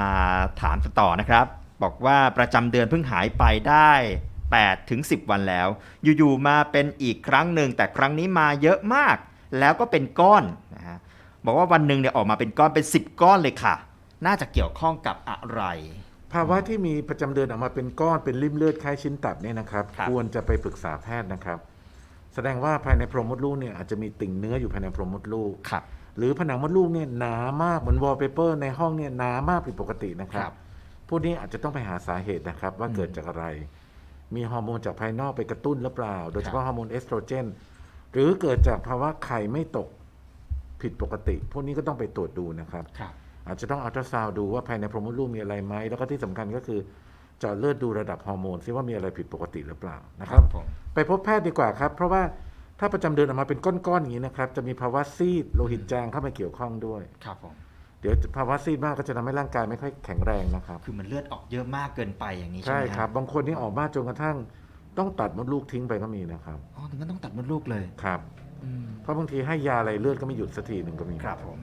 มาถามต่อนะครับ บอกว่าประจำเดือนเพิ่งหายไปได้8ถึง10 วันแล้ว อยู่ๆมาเป็นอีกครั้งหนึ่งแต่ครั้งนี้มาเยอะมาก แล้วก็เป็นก้อนนะฮะบอกว่าวันหนึ่งเนี่ยออกมาเป็นก้อนเป็น 10 ก้อนเลยค่ะ น่าจะเกี่ยวข้องกับอะไร ภาวะที่มีประจำเดือนออกมาเป็นก้อนเป็นริ่มเลือดคล้ายชิ้นตับเนี่ยนะครับ ครับ ควรจะไปปรึกษาแพทย์นะครับ แสดงว่าภายในโพรงมดลูกเนี่ยอาจจะมีติ่งเนื้ออยู่ภายในโพรงมดลูก ครับ หรือผนังมดลูกเนี่ยหนามากเหมือนวอลเปเปอร์ในห้องเนี่ยหนามากผิดปกตินะครัครับบ พวกนี้อาจจะต้องไปหาสาเหตุนะครับ ว่าอืมเกิดจากอะไร มีฮอร์โมนจากภายนอกไปกระตุ้นหรือเปล่า โดยเฉพาะฮอร์โมนเอสโตรเจน หรือเกิดจากภาวะไข่ไม่ตกผิดปกติ พวกนี้ก็ต้องไปตรวจดูนะครับ ครับ อาจจะต้องอัลตราซาวด์ดูว่าภายในโพรงมดลูกมีอะไรไหม แล้วก็ที่สำคัญก็คือ เจาะเลือดดูระดับฮอร์โมนซิว่ามีอะไรผิดปกติหรือเปล่านะครับผมไปพบแพทย์ดีกว่าครับ เพราะว่าถ้าประจำเดือนออกมาเป็นก้อนๆอย่างนี้นะครับ จะมีภาวะซีดโลหิตจางเข้ามาเกี่ยวข้องด้วยครับผมเดี๋ยวภาวะซีดมากก็จะทำให้ร่างกายไม่ค่อยแข็งแรงนะครับ คือมันเลือดออกเยอะมากเกินไปอย่างนี้ใช่ใช่ไหมครับ บางคนนี่ออกมากจนกระทั่งต้องตัดมดลูกทิ้งไปก็มีนะครับอ๋อถึงก็ต้องตัดมดลูกเลยครับอืมเพราะบางทีให้ยาอะไรเลือดก็ไม่หยุดสักทีหนึ่งก็มีครับผม